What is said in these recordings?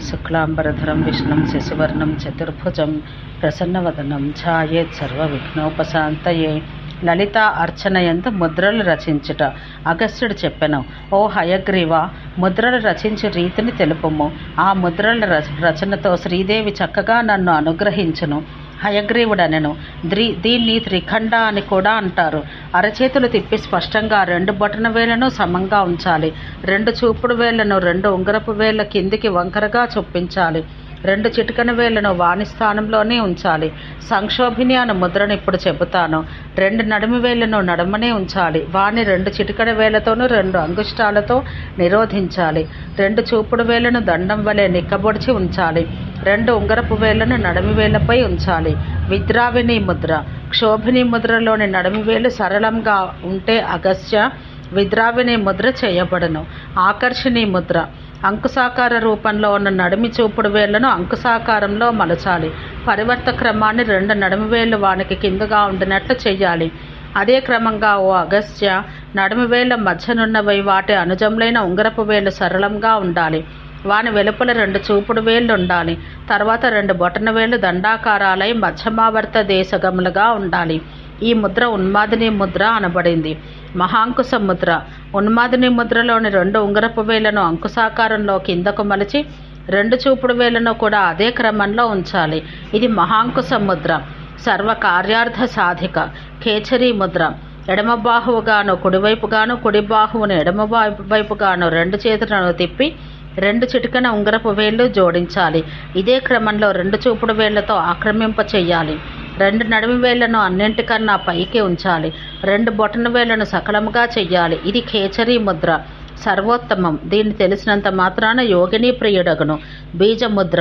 శుక్లాంబరధరం విష్ణుం శశివర్ణం చతుర్భుజం ప్రసన్నవదనం ఛాయేత్ సర్వవిఘ్నోపశాంతయే లలిత అర్చనయందు ముద్రలు రచించుట అగస్త్యుడు చెప్పెను ఓ హయగ్రీవ ముద్రలు రచించే రీతిని తెలుపుము. ఆ ముద్రల రచనతో శ్రీదేవి చక్కగా నన్ను అనుగ్రహించును. హయగ్రీవుడనెను. ద్రి దీన్ని త్రిఖండ అని కూడా అంటారు. అరచేతులు తిప్పి స్పష్టంగా రెండు బొటన వేళ్ళను సమంగా ఉంచాలి. రెండు చూపుడు వేళ్ళను రెండు ఉంగరపు వేళ్ళ కిందికి వంకరగా చొప్పించాలి. రెండు చిటికన వేళ్ళను వాణి స్థానంలోనే ఉంచాలి. సంక్షోభిని అన్న ముద్రను ఇప్పుడు చెబుతాను. రెండు నడుము వేళ్ళను నడుమనే ఉంచాలి. వాణి రెండు చిటికన వేళ్ళతోనూ రెండు అంగుష్టాలతో నిరోధించాలి. రెండు చూపుడు వేళ్ళను దండం వలె నిక్కబొడిచి ఉంచాలి. రెండు ఉంగరపు వేళ్ళను నడుమి ఉంచాలి. విద్రావిని ముద్ర. క్షోభిని ముద్రలోని నడమివేలు సరళంగా ఉంటే అగస్త్య విద్రావిని ముద్ర చేయబడును. ఆకర్షణీ ముద్ర. అంకుశాకార రూపంలో ఉన్న నడిమి చూపుడు వేళ్ళను అంకుశాకారంలో మలచాలి. పరివర్త క్రమాన్ని రెండు నడుము వానికి కిందుగా ఉండినట్లు చేయాలి అదే క్రమంగా ఓ అగస్త్య నడుము వేళ్ళ మధ్యనున్నవి వాటి అనుజములైన ఉంగరపు వేళ్ళు సరళంగా ఉండాలి. వాని వెలుపల రెండు చూపుడు వేళ్ళు ఉండాలి తర్వాత రెండు బొటన వేళ్ళు దండాకారాలై మధ్యమావర్త దేశగములుగా ఉండాలి. ఈ ముద్ర ఉన్మాదిని ముద్ర అనబడింది. మహాంకుశ ముద్ర. ఉన్మాదిని ముద్రలోని రెండు ఉంగరపు వేళ్ళను అంకుశాకారంలో కిందకు మలిచి రెండు చూపుడు వేళ్ళను కూడా అదే క్రమంలో ఉంచాలి. ఇది మహాంకుశ ముద్ర. సర్వ కార్యార్థ సాధిక. కేచరీ ముద్ర. ఎడమ బాహువుగాను కుడివైపుగాను కుడి బాహువును ఎడమ వైపుగాను రెండు చేతులను తిప్పి రెండు చిటికన ఉంగరపు వేళ్ళు జోడించాలి. ఇదే క్రమంలో రెండు చూపుడు వేళ్ళతో ఆక్రమింప చెయ్యాలి. రెండు నడుము వేళ్ళను అన్నింటికన్నా పైకి ఉంచాలి. రెండు బొటన వేళ్ళను సకలముగా చెయ్యాలి. ఇది ఖేచరీ ముద్ర. సర్వోత్తమం. దీన్ని తెలిసినంత మాత్రాన యోగిని ప్రియుడగును. బీజముద్ర.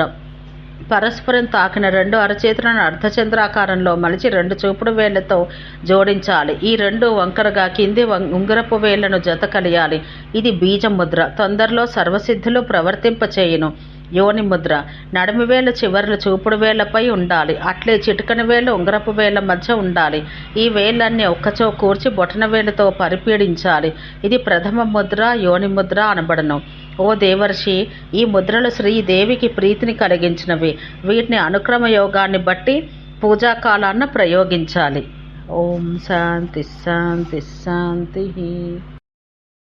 పరస్పరం తాకిన రెండు అరచేతులను అర్ధచంద్రాకారంలో మలిచి రెండు చూపుడు వేళ్ళతో జోడించాలి. ఈ రెండు వంకరగా కింది ఉంగరపు వేళ్ళను జత కలియాలి. ఇది బీజముద్ర. తొందరలో సర్వసిద్ధులు ప్రవర్తింపచేయును. యోని ముద్ర. నడిమి వేళ్ళ చివర్లు చూపుడు వేలపై ఉండాలి. అట్లే చిటికన వేలు ఉంగరపు వేల మధ్య ఉండాలి. ఈ వేలన్నీ ఒక్కచో కూర్చి బొటన వేలతో పరిపీడించాలి. ఇది ప్రథమ ముద్ర యోని ముద్ర అనబడను. ఓ దేవర్షి ఈ ముద్రలు శ్రీదేవికి ప్రీతిని కలిగించినవి. వీటిని అనుక్రమ యోగాన్ని బట్టి పూజాకాలాన్న ప్రయోగించాలి. ఓం శాంతి శాంతి శాంతి.